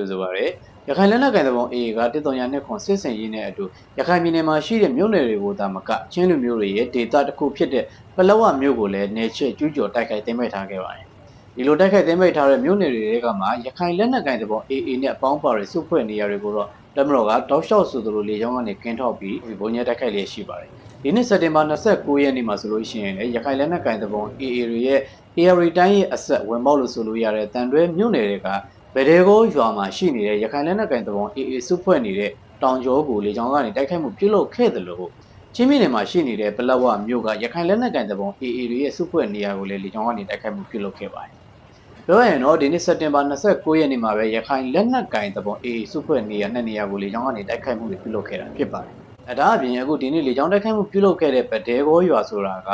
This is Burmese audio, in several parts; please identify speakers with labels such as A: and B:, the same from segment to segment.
A: ဆိုပါရယ်ရခိုင်လက်နက်ကိုင်သဘော AA ကတစ်တော်ရနှစ်ခွန်စစ်စင်ရေးနဲ့အတူရခိုင်ပြည်နယ်မှာရှိတဲ့မြို့နယ်တွေကိုသာမကချင်းလူမျိုးတွေရဲ့ဒေသတစ်ခုဖြစ်တဲ့ပလောဝမြို့ကိုလည်းနေချစ်ကျူးကျော်တိုက်ခိုက်သိမ်းပိုက်ထားခဲ့ပါတယ်ဒီလိုတိုက်ခိုက်သိမ်းပိုက်ထားတဲ့မြို့နယ်တွေကမှရခိုင်လက်နက်ကိုင်သဘော AA နဲ့အပေါင်းပါတဲ့စုဖွဲ့နေရာတွေကိုတော့တမတော်ကတောက်လျှောက်ဆိုသလိုလေကြောင်းကနေကင်းထောက်ပြီးဘုံညတိုက်ခိုက်လျက်ရှိပါတယ်ဒီနေ့စက်တင်ဘာ29ရက်နေ့မှာဆိုလို့ရှိရင်လည်းရခိုင်လက်နက်ကိုင်သဘော AA တွေရဲ့ AR တိုင်းရဲ့အဆက်ဝင်ပေါက်လို့ဆိုလို့ရတဲ့တန်တွဲမြို့နယ်တွေက ဗဒေကိုရွာမှာရှိနေတဲ့ရခိုင်လက်နက်ကိုင်သဘော AA စုဖွဲ့နေတဲ့တောင်ကျောကိုလေကြောင်းကနေတိုက်ခိုက်မှုပြုလုပ်ခဲ့တယ်လို့ချင်းပြည်နယ်မှာရှိနေတဲ့ပလက်ဝမြို့ကရခိုင်လက်နက်ကိုင်သဘော AA တွေရဲ့စုဖွဲ့နေရာကိုလည်းလေကြောင်းကနေတိုက်ခိုက်မှုပြုလုပ်ခဲ့ပါတယ်။ပြောရရင်တော့ဒီနေ့စက်တင်ဘာ29ရက်နေ့မှာပဲရခိုင်လက်နက်ကင်သဘော AA စုဖွဲ့နေရာနှစ်နေရာကိုလေကြောင်းကနေတိုက်ခိုက်မှုတွေပြုလုပ်ခဲ့တာဖြစ်ပါတယ်။အဲဒါအပြင်အခုဒီနေ့လေကြောင်းတိုက်ခိုက်မှုပြုလုပ်ခဲ့တဲ့ဗဒေကိုရွာဆိုတာက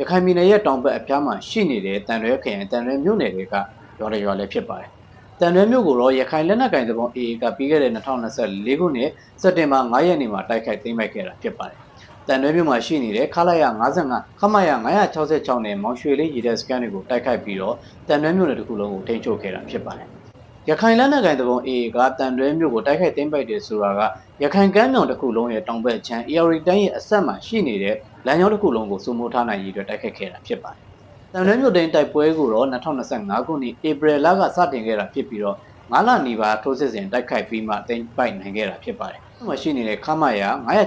A: ရခိုင်ပြည်နယ်ရဲ့တောင်ဘက်အပြားမှာရှိနေတဲ့တန်ရွဲခရိုင်တန်ရွဲမြို့နယ်တွေကရွာတွေရွာလည်းဖြစ်ပါတယ်။ တန်ရွဲမြို့ကိုတော့ရခိုင်လက်နက်ကင်သဘော AA ကပြီးခဲ့တဲ့2024ခုနှစ်စက်တင်ဘာ9ရက်နေ့မှာတိုက်ခိုက်သိမ်းပိုက်ခဲ့တာဖြစ်ပါတယ်။တန်ရွဲမြို့မှာရှိနေတဲ့ခလာရ55ခမရ966နဲ့မောင်ရွှေလေးရည်တဲ့စကန်တွေကိုတိုက်ခိုက်ပြီးတော့တန်ရွဲမြို့နယ်တစ်ခုလုံးကိုထိန်းချုပ်ခဲ့တာဖြစ်ပါတယ်။ရခိုင်လက်နက်ကိုင်သဘော AA ကတန်တွဲမြို့ကိုတိုက်ခိုက်သိမ်းပိုက်တယ်ဆိုတာကရခိုင်ကမ်းမြောင်တစ်ခုလုံးရဲ့တောင်ဘက်ခြမ်း AR တိုင်းရဲ့အဆက်မှာရှိနေတဲ့လမ်းကြောင်းတစ်ခုလုံးကိုစုမိုးထားနိုင်ရည်အတွက်တိုက်ခိုက်ခဲ့တာဖြစ်ပါတယ်။ တန်တွဲမြို့တိုင်းတိုက်ပွဲကိုတော့2025ခုနှစ်ဧပြီလကစတင်ခဲ့တာဖြစ်ပြီးတော့9လနီပါထိုးစစ်စဉ်တိုက်ခိုက်ပြီးမှသိမ်းပိုက်နိုင်ခဲ့တာဖြစ်ပါတယ်။ဒီမှာရှိနေတဲ့ခမရ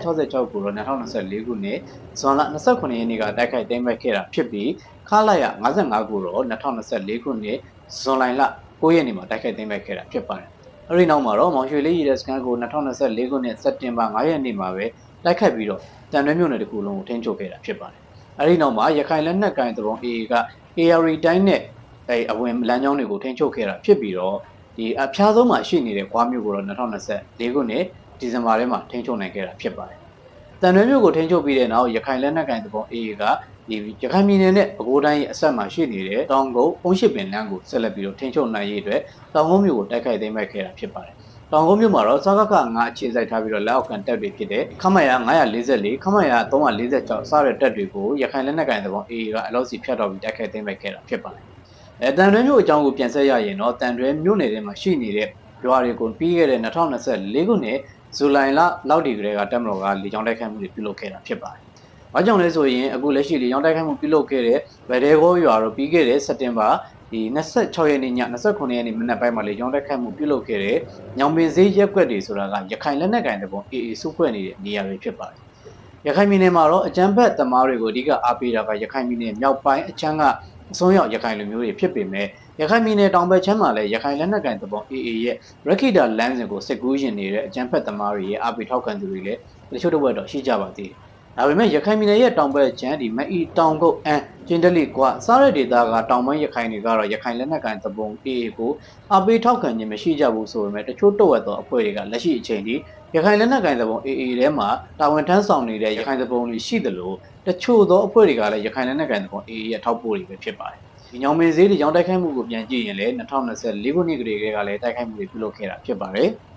A: 966ကိုတော့2024ခုနှစ်ဇွန်လ29ရက်နေ့ကတိုက်ခိုက်သိမ်းပိုက်ခဲ့တာဖြစ်ပြီးခလာရ55ကိုတော့2024ခုနှစ်ဇွန်လလ9ရက်နေ့မှာတိုက်ခိုက်သိမ်းပိုက်ခဲ့တာဖြစ်ပါတယ်။အဲဒီနောက်မှာတော့မောင်ရွှေလေးရည်တဲ့စကန်ကို2024ခုနှစ်စက်တင်ဘာ9ရက်နေ့မှာပဲတိုက်ခိုက်ပြီးတော့တန်တွဲမြို့နယ်တစ်ခုလုံးကိုထိန်းချုပ်ခဲ့တာဖြစ်ပါတယ်။ အဲဒီနောက်မှာရခိုင်လက်နက်ကိုင်သဘော AA က AR တိုင်းနဲ့အဲအဝင်လမ်းကြောင်းတွေကိုထိန်းချုပ်ခဲ့တာဖြစ်ပြီးတော့ဒီအဖျားဆုံးမှာရှိနေတဲ့ကွာမြို့ကိုတော့2024ခုနှစ်ဒီဇင်ဘာထဲမှာထိန်းချုပ်နိုင်ခဲ့တာဖြစ်ပါတယ်။တန်တွဲမြို့ကိုထိန်းချုပ်ပြီးတဲ့နောက်ရခိုင်လက်နက်ကိုင်သဘော AA ကဒီရခိုင်ပြည်နယ်နဲ့ပဲခူးတိုင်းရဲ့အဆက်မှာရှိနေတဲ့တောင်ကုန်းအုံးရှိပင်လမ်းကိုဆက်လက်ပြီးတော့ထိန်းချုပ်နိုင်ရေးအတွက်တောင်ကုန်းမြို့ကိုတိုက်ခိုက်သိမ်းပိုက်ခဲ့တာဖြစ်ပါတယ်။ တောင်ကုန်းမြို့မှာတော့စကားကငါအခြေစိုက်ထားပြီးတော့လက်အောက်ခံတပ်တွေဖြစ်တဲ့ခမရ944ခမရ346စတဲ့တပ်တွေကိုရခိုင်လက်နက်ကိုင်သဘော AA ကအလောက်စီဖျက်တော်ပြီးတိုက်ခိုက်သိမ်းပိုက်ခဲ့တာဖြစ်ပါတယ်။အဲတန်တွဲမြို့အကြောင်းကိုပြန်ဆက်ရရင်တော့တန်တွဲမြို့နယ်ထဲမှာရှိနေတဲ့ရွာတွေကိုပြီးခဲ့တဲ့2024ခုနှစ်ဇူလိုင်လလောက်ဒီကလေးကတက်မတော်ကလေကြောင်းတိုက်ခိုက်မှုတွေပြုလုပ်ခဲ့တာဖြစ်ပါတယ်။ဘာကြောင့်လဲဆိုရင်အခုလက်ရှိလေကြောင်းတိုက်ခိုက်မှုပြုလုပ်ခဲ့တဲ့ဗဒေကိုရွာတော့ပြီးခဲ့တဲ့စက်တင်ဘာ ဒီ26ရက်နေ့ည29ရက်နေ့မနက်ပိုင်းမှာလေကြောင်းတိုက်ခိုက်မှုပြုလုပ်ခဲ့တဲ့ညောင်ပင်စည်းရက်ကွက်တွေဆိုတာကရခိုင်လက်နက်ကိုင်တဲ့ပုံ AA စုဖွဲ့နေတဲ့နေရာတွေဖြစ်ပါတယ်။ရခိုင်ပြည်နယ်မှာတော့အကြမ်းဖက်သမားတွေကိုအဓိကအားပေးတာကရခိုင်ပြည်နယ်မြောက်ပိုင်းအချမ်းကအဆုံးရောက်ရခိုင်လူမျိုးတွေဖြစ်ပေမဲ့ရခိုင်ပြည်နယ်တောင်ဘက်ချမ်းမှာလည်းရခိုင်လက်နက်ကိုင်သဘော AA ရဲ့ရခိတာလမ်းစဉ်ကိုစစ်ကူးရင်နေတဲ့အကြမ်းဖက်သမားတွေရဲ့အားပေးထောက်ခံသူတွေလည်းတချို့တော့တော့ရှိကြပါသေးတယ်။ဒါပေမဲ့ရခိုင်ပြည်နယ်ရဲ့တောင်ဘက်ချမ်းဒီမအီတောင်ကုတ်အန် ကျင်းတလီကွာစားတဲ့ဒေသကတောင်ပိုင်းရခိုင်တွေကတော့ရခိုင်လက်နက်ကိုင်သဘော AA ကိုအားပေးထောက်ခံခြင်းမရှိကြဘူးဆိုပေမဲ့တချို့တော့ဝက်သောအဖွဲ့တွေကလက်ရှိအချိန်ထိရခိုင်လက်နက်ကိုင်သဘော AA ထဲမှာတာဝန်ထမ်းဆောင်နေတဲ့ရခိုင်သဘောတွေရှိသလိုတချို့သောအဖွဲ့တွေကလည်းရခိုင်လက်နက်ကိုင်သဘော AA ရဲ့ထောက်ပို့တွေပဲဖြစ်ပါတယ်။ဒီညောင်မင်းဈေးတွေကြောင်းတိုက်ခိုက်မှုကိုပြန်ကြည့်ရင်လည်း2024ခုနှစ်ကလေးကလည်းတိုက်ခိုက်မှုတွေပြုလုပ်ခဲ့တာဖြစ်ပါတယ်။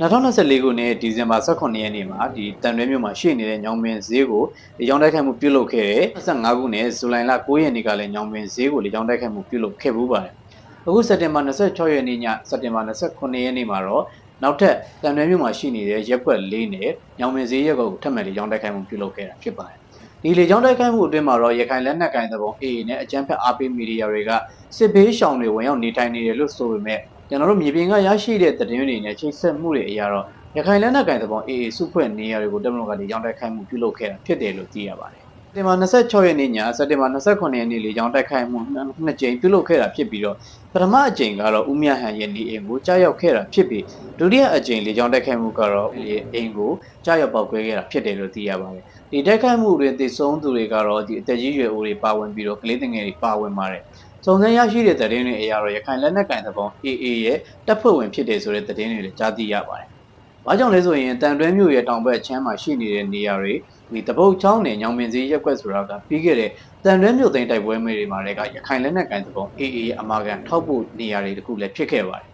A: 2024ခုနှစ်ဒီဇင်ဘာ18ရက်နေ့မှာဒီတန်ရွဲမြို့မှာရှိနေတဲ့ညောင်မင်းဈေးကိုလေကြောင်းတိုက်ခိုက်မှုပြုလုပ်ခဲ့တဲ့25ခုနှစ်ဇူလိုင်လ9ရက်နေ့ကလည်းညောင်မင်းဈေးကိုလေကြောင်းတိုက်ခိုက်မှုပြုလုပ်ခဲ့ပူးပါတယ်။အခုစက်တင်ဘာ26ရက်နေ့ညစက်တင်ဘာ29ရက်နေ့မှာတော့နောက်ထပ်တန်ရွဲမြို့မှာရှိနေတဲ့ရက်ွက်၄နဲ့ညောင်မင်းဈေးရက်ကွက်ကိုထပ်မံလေကြောင်းတိုက်ခိုက်မှုပြုလုပ်ခဲ့တာဖြစ်ပါတယ်။ဒီလေကြောင်းတိုက်ခိုက်မှုအတွင်းမှာတော့ရခိုင်လက်နက်ကင်သဘော AA နဲ့အကြမ်းဖက်အားပေးမီဒီယာတွေကစစ်ဘေးရှောင်တွေဝင်ရောက်နေထိုင်နေတယ်လို့ဆိုပေမဲ့ ကျွန်တော်တို့မြေပြင်ကရရှိတဲ့သတင်းတွေနဲ့ချိတ်ဆက်မှုတွေအရာတော့ရခိုင်လက်နက်ကင်သဘော AA စုဖွဲ့နေရာတွေကိုတမန်တော်ကလေကြောင်းတိုက်ခိုက်မှုပြုလုပ်ခဲ့တာဖြစ်တယ်လို့သိရပါတယ်။စက်တင်ဘာ26ရက်နေ့ညစက်တင်ဘာ29ရက်နေ့လေကြောင်းတိုက်ခိုက်မှုနှစ်ကြိမ်ပြုလုပ်ခဲ့တာဖြစ်ပြီးတော့ပထမအကြိမ်ကတော့ဦးမြဟန်ရဲ့နေအိမ်ကိုကြားရောက်ခဲ့တာဖြစ်ပြီးဒုတိယအကြိမ်လေကြောင်းတိုက်ခိုက်မှုကတော့အိမ်ကိုကြားရောက်ပောက်ကွဲခဲ့တာဖြစ်တယ်လို့သိရပါတယ်။ဒီတိုက်ခိုက်မှုတွင်တည်ဆုံးသူတွေကတော့ဒီအသက်ကြီးရွယ်အိုတွေပါဝင်ပြီးတော့ကလေးငယ်တွေပါဝင်ပါတယ်။ စုံစမ်းရရှိတဲ့သတင်းတွေအရတော့ရခိုင်လက်နက်ကင်သဘော AA ရဲ့တပ်ဖွဲ့ဝင်ဖြစ်တယ်ဆိုတဲ့သတင်းတွေလည်းကြားသိရပါတယ်။ဘာကြောင့်လဲဆိုရင်တန်တွဲမြို့ရဲ့တောင်ဘက်ချမ်းမှာရှိနေတဲ့နေရာတွေဒီတပုတ်ချောင်းနဲ့ညောင်ပင်စည်းရက်ကွက်ဆိုတာကပြီးခဲ့တဲ့တန်တွဲမြို့သိမ်းတိုက်ပွဲမျိုးတွေမှာလည်းကရခိုင်လက်နက်ကင်သဘော AA ရဲ့အမာခံထောက်ပို့နေရာတွေတခုလည်းဖြစ်ခဲ့ပါတယ်။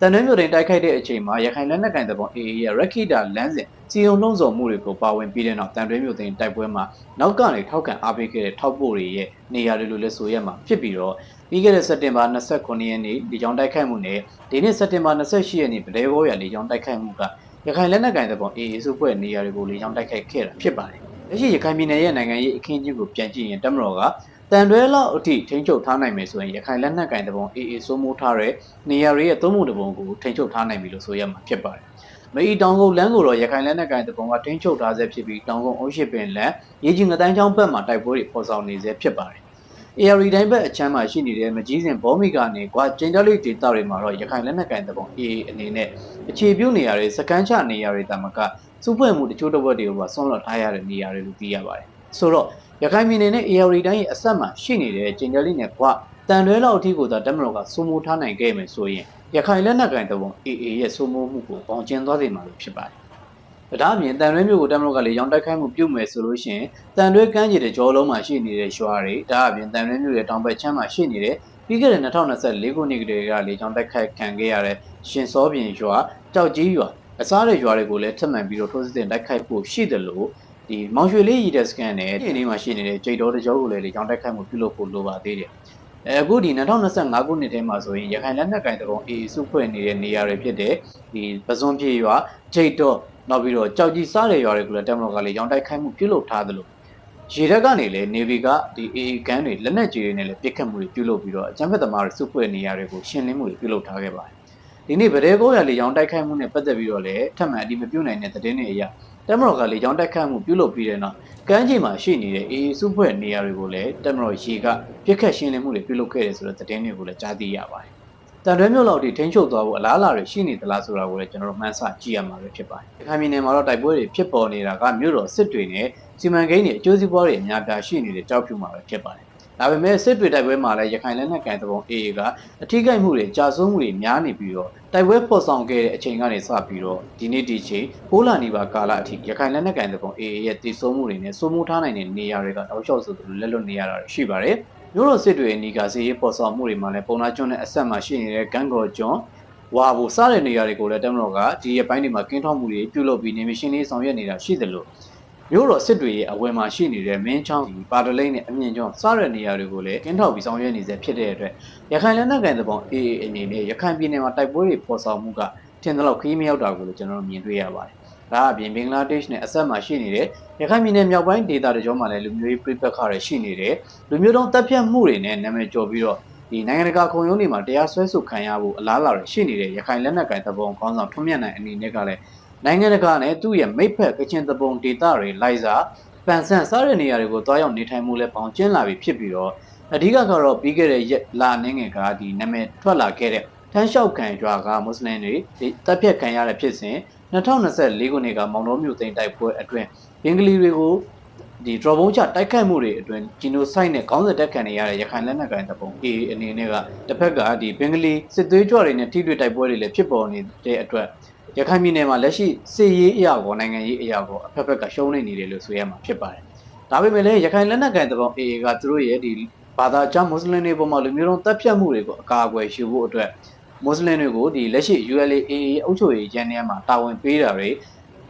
A: တန်တွဲမြို့တွင်တိုက်ခိုက်တဲ့အချိန်မှာရခိုင်လက်နက်ကိုင်တပ်ပုံ AA ရဲ့ရက်ခိတာလမ်းစဉ်စီယုံနှုံးဆော်မှုတွေကိုပါဝင်ပြီးတဲ့နောက်တန်တွဲမြို့တွင်တိုက်ပွဲမှာနောက်ကနေထောက်ခံအားပေးခဲ့တဲ့ထောက်ပို့တွေရဲ့နေရာတွေလိုလဲဆိုရမှာဖြစ်ပြီးတော့ပြီးခဲ့တဲ့စက်တင်ဘာ29ရက်နေ့ဒီကြောင်တိုက်ခိုက်မှုနဲ့ဒီနေ့စက်တင်ဘာ28ရက်နေ့ပဒဲဘောရလေကြောင်တိုက်ခိုက်မှုကရခိုင်လက်နက်ကိုင်တပ်ပုံ AA စုဖွဲ့နေရာတွေကိုလေကြောင်တိုက်ခိုက်ခဲ့တာဖြစ်ပါတယ်။ လက်ရှိရခိုင်ပြည်နယ်ရဲ့နိုင်ငံရေးအခင်းအကျင်းကိုပြန်ကြည့်ရင်တမတော်ကတန်တွဲလောက်အထိထိန်းချုပ်ထားနိုင်မယ်ဆိုရင်ရခိုင်လက်နက်ကင်တပုံ AA စိုးမိုးထားတဲ့နေရာတွေရဲ့သုံးပုံတစ်ပုံကိုထိန်းချုပ်ထားနိုင်ပြီလို့ဆိုရမှာဖြစ်ပါတယ်။မအီတောင်ကုန်းလမ်းကိုတော့ရခိုင်လက်နက်ကင်တပုံကထိန်းချုပ်ထားဆဲဖြစ်ပြီးတောင်ကုန်းအုပ်ရှိပင်လမ်းရေကြီးငတိုင်းချောင်းဘက်မှာတိုက်ပွဲတွေပေါ်ဆောင်နေဆဲဖြစ်ပါတယ်။ AR တိုင်းဘက်အချမ်းမှာရှိနေတဲ့မကြီးစင်ဘောမီကနေကွာကျင်းတလိဒေတာတွေမှာတော့ရခိုင်လက်နက်ကင်တပုံ AA အနေနဲ့အခြေပြုနေရာတွေစကန်ချနေရာတွေတမကစုဖွဲ့မှုတချို့တစ်ဝက်တွေကိုပါဆွန့်လွတ်ထားရတဲ့နေရာတွေလို့သိရပါတယ်။ဆိုတော့ရခိုင်ပြည်နယ်နဲ့ AR တိုင်းရဲ့အဆက်မှာရှိနေတဲ့ကျင်ကြလိနဲ့ကွာတန်တွဲလောက်အထိကိုသာတက်မတော်ကစိုးမိုးထားနိုင်ခဲ့မယ်ဆိုရင်ရခိုင်လက်နက်ကင်တပုံ AA ရဲ့စိုးမိုးမှုကိုပေါင်ကျင်သွားစေမှာလို့ဖြစ်ပါတယ်။ ဒါအပြင်တန်တွဲမျိုးကိုတက်မတော်ကလေရောင်းတိုက်ခိုက်မှုပြုမယ်ဆိုလို့ရှိရင်တန်တွဲကမ်းခြေတဲ့ကြောလုံးမှာရှိနေတဲ့ရွာတွေဒါအပြင်တန်တွဲမျိုးရဲ့တောင်ဘက်ချမ်းမှာရှိနေတဲ့ပြီးခဲ့တဲ့2024ခုနှစ်ကတည်းကလေကြောင်းတိုက်ခိုက်ခံခဲ့ရတဲ့ရှင်စောပြင်ရွာကြောက်ကြီးရွာအစားတဲ့ရွာတွေကိုလည်းထပ်မံပြီးတော့ထိုးစစ်တင်တိုက်ခိုက်ဖို့ရှိတယ်လို့ဒီမောင်ရွှေလေးရည်တဲ့စကန်နဲ့ဒီနေ့မှာရှိနေတဲ့ကြိတ်တော်တကြောကိုလည်းလေကြောင်းတိုက်ခိုက်မှုပြုလုပ်ဖို့လိုပါသေးတယ်။အဲအခုဒီ2025ခုနှစ်ထဲမှာဆိုရင်ရခိုင်လက်နက်ကင်တကုံ AA စုဖွဲ့နေတဲ့နေရာတွေဖြစ်တဲ့ဒီပစွန်ပြေရွာကြိတ်တော် နောက်ပြီးတော့ကြောက်ကြီးစားတဲ့ရွာတွေကိုလည်းတက်မတော်ကလေကြောင်းတိုက်ခိုက်မှုပြုလုပ်ထားသလိုရေတက်ကနေလည်းနေဗီကဒီ AA ကန်တွေလက်နက်ကြီးတွေနဲ့လည်းပြစ်ခတ်မှုတွေပြုလုပ်ပြီးတော့အကြမ်းဖက်သမားတွေစုဖွဲ့နေရာတွေကိုရှင်းလင်းမှုတွေပြုလုပ်ထားခဲ့ပါတယ်။ဒီနေ့ဗဒဲကိုရလေကြောင်းတိုက်ခိုက်မှုနဲ့ပတ်သက်ပြီးတော့လည်းထပ်မံအဒီမပြုတ်နိုင်တဲ့သတင်းတွေအရတက်မတော်ကလေကြောင်းတိုက်ခိုက်မှုပြုလုပ်ပြီးတဲ့နောက်ကမ်းခြေမှာရှိနေတဲ့ AA စုဖွဲ့နေရာတွေကိုလည်းတက်မတော်ရေကပြစ်ခတ်ရှင်းလင်းမှုတွေပြုလုပ်ခဲ့တယ်ဆိုတဲ့သတင်းတွေကိုလည်းကြားသိရပါတယ်။ တန်တွဲမြို့လောက်ထိထိန်းချုပ်သွားဖို့အလားအလာတွေရှိနေသလားဆိုတာကိုလည်းကျွန်တော်တို့မှန်းဆကြည့်ရမှာပဲဖြစ်ပါတယ်။ခိုင်ပြည်နယ်မှာတော့တိုက်ပွဲတွေဖြစ်ပေါ်နေတာကမြို့တော်စစ်တွေနဲ့စီမံကိန်းတွေအကျိုးစီးပွားတွေအများပြားရှိနေတဲ့ကြောက်ဖြူမှာပဲဖြစ်ပါတယ်။ဒါပေမဲ့စစ်တွေတိုက်ပွဲမှာလည်းရခိုင်လက်နက်ကန်တပုံ AA ကအထီးကိုက်မှုတွေကြာဆုံးမှုတွေများနေပြီးတော့တိုက်ပွဲဖော်ဆောင်ခဲ့တဲ့အချိန်ကနေစပြီးတော့ဒီနေ့ဒီချိန်ပိုးလာနေပါကာလအထိရခိုင်လက်နက်ကန်တပုံ AA ရဲ့တည်ဆုံမှုတွေနဲ့စိုးမိုးထားနိုင်တဲ့နေရာတွေကတောက်လျှောက်ဆိုသလိုလက်လွတ်နေရတာရှိပါတယ်။ မြို့တော်စစ်တွေအနီးကစီရေးဖော်ဆောင်မှုတွေမှာလည်းပုံနာကျွန်းနဲ့အဆက်မှာရှိနေတဲ့ဂန်ကော်ကျွန်းဝါဘူစတဲ့နေရာတွေကိုလည်းတမတော်ကဒီရက်ပိုင်းတွေမှာကင်းထောက်မှုတွေပြုလုပ်ပြီးနေမရှင်လေးဆောင်ရွက်နေတာရှိသလိုမြို့တော်စစ်တွေရဲ့အဝယ်မှာရှိနေတဲ့မင်းချောင်းပါတလိမ့်နဲ့အမြင့်ကျွန်းစတဲ့နေရာတွေကိုလည်းကင်းထောက်ပြီးဆောင်ရွက်နေစေဖြစ်တဲ့အတွက်ရခိုင်လက်နက်ကန်သဘော AA အနေနဲ့ရခိုင်ပြည်နယ်မှာတိုက်ပွဲတွေပေါ်ဆောင်မှုကထင်သလောက်ခရီးမရောက်တာကိုလည်းကျွန်တော်တို့မြင်တွေ့ရပါတယ်။ ဒါအပြင်ဘင်္ဂလားဒေ့ရှ်နဲ့အဆက်မှာရှိနေတဲ့ရခိုင်ပြည်နယ်မြောက်ပိုင်းဒေသတကြောမှာလည်းလူမျိုးရေးပြိပက္ခတွေရှိနေတယ်။လူမျိုးတုံးတပ်ဖြတ်မှုတွေနဲ့နာမည်ကျော်ပြီးတော့ဒီနိုင်ငံတကာခုံရုံးတွေမှာတရားစွဲဆိုခံရဖို့အလားအလာတွေရှိနေတဲ့ရခိုင်လက်နက်ကိုင်တပ်ပုံခေါင်းဆောင်ထွန်းမြတ်နိုင်အနေနဲ့ကလည်းနိုင်ငံတကာနဲ့သူ့ရဲ့မိဖက်ကချင်တပ်ပုံဒေသတွေလိုက်စားပန်ဆန်စားတဲ့နေရာတွေကိုတွားရောက်နေထိုင်မှုလဲပေါင်ကျင်းလာပြီဖြစ်ပြီးတော့အဓိကကတော့ပြီးခဲ့တဲ့ရက်လာနေငယ်ကဒီနာမည်ထွက်လာခဲ့တဲ့ထန်းလျှောက်ခံကြွားကမွတ်စလင်တွေဒီတပ်ဖြတ်ခံရတဲ့ဖြစ်စဉ် 2024ခုနှစ်ကမောင်တော်မြို့သိမ်းတိုက်ပွဲအတွင်းဘင်္ဂလီတွေကိုဒီ drop ဘုံချတိုက်ခိုက်မှုတွေအတွင်းဂျီနိုဆိုက်နဲ့ခေါင်းစဉ်တက်ခံနေရတဲ့ရခိုင်လက်နက်ကိုင်တပ်ပုံ AA အနေနဲ့ကတစ်ဖက်ကဒီဘင်္ဂလီစစ်သွေးကြွတွေနဲ့ထိတွေ့တိုက်ပွဲတွေလည်းဖြစ်ပေါ်နေတဲ့အတွက်ရခိုင်ပြည်နယ်မှာလက်ရှိစစ်ရေးအရာကိုနိုင်ငံရေးအရာကိုအဖက်ဖက်ကရှုံးနေနေတယ်လို့ဆိုရမှာဖြစ်ပါတယ်။ဒါပေမဲ့လည်းရခိုင်လက်နက်ကိုင်တပ်ပုံ AA ကသူတို့ရဲ့ဒီဘာသာကြားမွတ်စလင်တွေပေါ်မှာလူမျိုးတုံးတပ်ဖြတ်မှုတွေကိုအကာအကွယ်ယူဖို့အတွက် မွတ်စလင်တွေကိုဒီလက်ရှိ ULA AA အုပ်ချုပ်ရေးကျန်းထဲမှာတာဝန်ပေးတာတွေ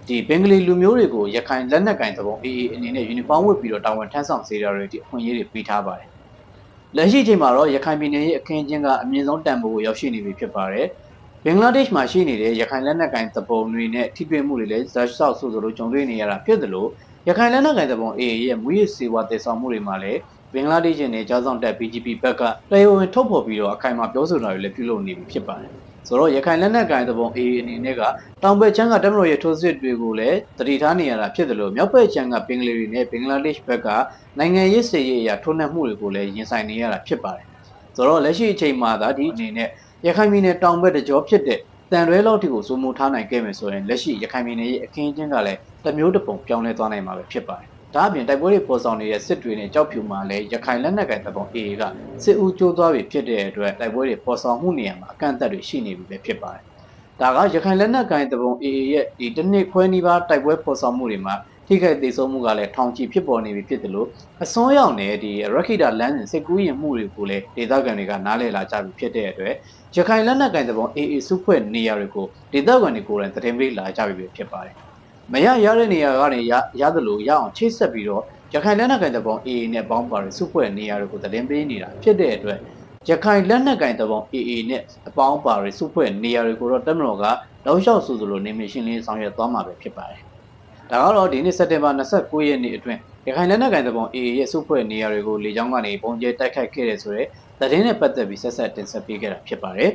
A: ဒီဘင်္ဂလီလူမျိုးတွေကိုရခိုင်လက်နက်ကင်သဘော AA အနေနဲ့ယူနီဖောင်းဝတ်ပြီးတော့တာဝန်ထမ်းဆောင်စေတာတွေဒီအခွင့်အရေးတွေပေးထားပါတယ်။လက်ရှိချိန်မှာတော့ရခိုင်ပြည်နယ်ရဲ့အခင်းအကျင်းကအမြင့်ဆုံးတန်ဖိုးကိုရောက်ရှိနေပြီဖြစ်ပါတယ်။ဘင်္ဂလားဒေ့ရှ်မှာရှိနေတဲ့ရခိုင်လက်နက်ကင်သဘောတွေနဲ့ထိတွေ့မှုတွေလည်းဇက်ဆောက်ဆိုသလိုကြုံတွေ့နေရတာဖြစ်သလိုရခိုင်လက်နက်ကင်သဘော AA ရဲ့မူရစ်စေဝါတည်ဆောင်မှုတွေမှာလည်းဘ င်္ဂလားဒေ့ရှ်နဲ့ကြားဆောင်တက် BGP ဘက်ကတရားဝင်ထုတ်ဖော်ပြီးတော့အခိုင်အမာပြောဆိုတာတွေလည်းပြုလုပ်နေပြီဖြစ်ပါတယ်။ဆိုတော့ရခိုင်လက်နက်ကိုင်သဘော AA အနေနဲ့ကတောင်ဘက်ချမ်းကတမလို့ရဲ့ထိုးစစ်တွေကိုလည်းတတိထားနေရတာဖြစ်တယ်လို့မြောက်ဘက်ချမ်းကဘင်္ဂလီတွေနဲ့ဘင်္ဂလားဒေ့ရှ်ဘက်ကနိုင်ငံရေးစစ်ရေးအရာထိုးနှက်မှုတွေကိုလည်းရင်ဆိုင်နေရတာဖြစ်ပါတယ်ဆိုတော့လက်ရှိအချိန်မှာသာဒီအနေနဲ့ရခိုင်ပြည်နယ်တောင်ဘက်တကြောဖြစ်တဲ့တန်ရွဲလောက်ထိကိုစိုးမိုးထားနိုင်ခဲ့မယ်ဆိုရင်လက်ရှိရခိုင်ပြည်နယ်ရဲ့အခင်းအကျင်းကလည်းတမျိုးတစ်ပုံပြောင်းလဲသွားနိုင်မှာပဲဖြစ်ပါတယ် ဒါအပြင်တိုက်ပွဲတွေပေါ်ဆောင်နေတဲ့စစ်တွေနဲ့ကြောက်ဖြူမှာလည်းရခိုင်လက်နက်ကိုင်တပ်ပုံ AA ကစစ်ဦးကျိုးသွားပြီဖြစ်တဲ့အတွက်တိုက်ပွဲတွေပေါ်ဆောင်မှုနေရာမှာအကန့်အသတ်တွေရှိနေပြီပဲဖြစ်ပါတယ်။ဒါကရခိုင်လက်နက်ကိုင်တပ်ပုံ AA ရဲ့ဒီတစ်နှစ်ခွဲနီးပါးတိုက်ပွဲပေါ်ဆောင်မှုတွေမှာထိခိုက်ဒေဆုံးမှုကလည်းထောင်ချီဖြစ်ပေါ်နေပြီဖြစ်တယ်လို့အစွန်းရောက်တဲ့ဒီရခိတာလမ်းစဉ်စစ်ကူးရင်မှုတွေကိုလည်းဒေသခံတွေကနားလည်လာကြပြီဖြစ်တဲ့အတွက်ရခိုင်လက်နက်ကင်တပုံအေအေစုဖွဲ့နေရာတွေကိုဒေသခံတွေကိုယ်တိုင်သတင်းပေးလာကြပြီဖြစ်ပါတယ်။ မရရတဲ့နေရာကနေရရသလိုရအောင်ချိတ်ဆက်ပြီးတော့ရခိုင်လက်နက်ကင်တပုံအေအေနဲ့ပေါင်းပါတဲ့စုဖွဲ့နေရာတွေကိုသတင်းပေးနေတာဖြစ်တဲ့အတွက်ရခိုင်လက်နက်ကင်တပုံအေအေနဲ့အပေါင်းပါတဲ့စုဖွဲ့နေရာတွေကိုတော့တက်မတော်ကတောက်လျှောက်ဆိုသလိုနေမရှင်းလင်းဆောင်ရွက်သွားမှာပဲဖြစ်ပါတယ်။ဒါကတော့ဒီနေ့စက်တင်ဘာ29ရက်နေ့အတွင်းရခိုင်လက်နက်ကိုင်တပုံ AA ရဲ့စုဖွဲ့နေရာတွေကိုလေကြောင်းကနေပုံကျဲတိုက်ခိုက်ခဲ့တဲ့ဆိုတဲ့သတင်းနဲ့ပတ်သက်ပြီးဆက်ဆက်တင်ဆက်ပေးခဲ့တာဖြစ်ပါတယ်